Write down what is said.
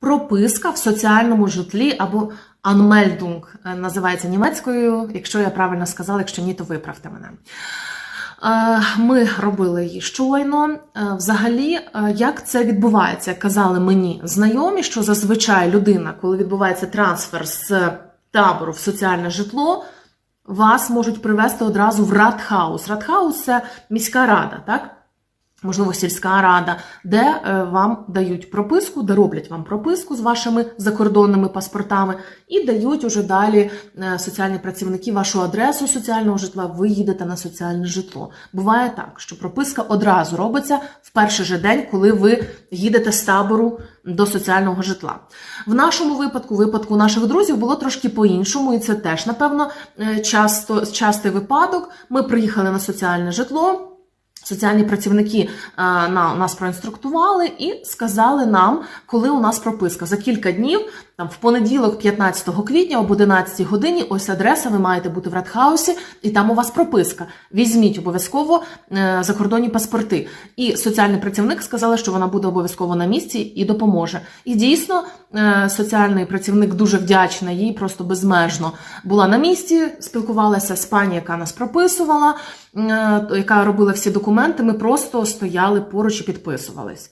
прописка в соціальному житлі або Anmeldung е, називається німецькою. Якщо я правильно сказала, якщо ні, то виправте мене. Е, Ми робили її щойно. Е, Взагалі, як це відбувається? Казали мені знайомі, що зазвичай людина, коли відбувається трансфер з табору в соціальне житло, вас можуть привезти одразу в Радхаус. Радхаус це міська рада, так? Можливо, сільська рада, де е, вам дають прописку, де роблять вам прописку з вашими закордонними паспортами, і дають уже далі е, соціальні працівники вашу адресу соціального житла. Ви їдете на соціальне житло. Буває так, що прописка одразу робиться в перший же день, коли ви їдете з табору до соціального житла. В нашому випадку, випадку наших друзів, було трошки по-іншому, і це теж, напевно, е, часто частий випадок. Ми приїхали на соціальне житло. Соціальні працівники е, на нас проінструктували і сказали нам, коли у нас прописка. За кілька днів, там в понеділок, 15 квітня, об 11 годині, ось адреса, ви маєте бути в Радхаусі, і там у вас прописка. Візьміть обов'язково е, закордонні паспорти. І соціальний працівник сказала, що вона буде обов'язково на місці і допоможе. І дійсно, е, соціальний працівник дуже вдячна їй, просто безмежно була на місці, спілкувалася з пані, яка нас прописувала, е, яка робила всі документи. Ми просто стояли поруч і підписувались.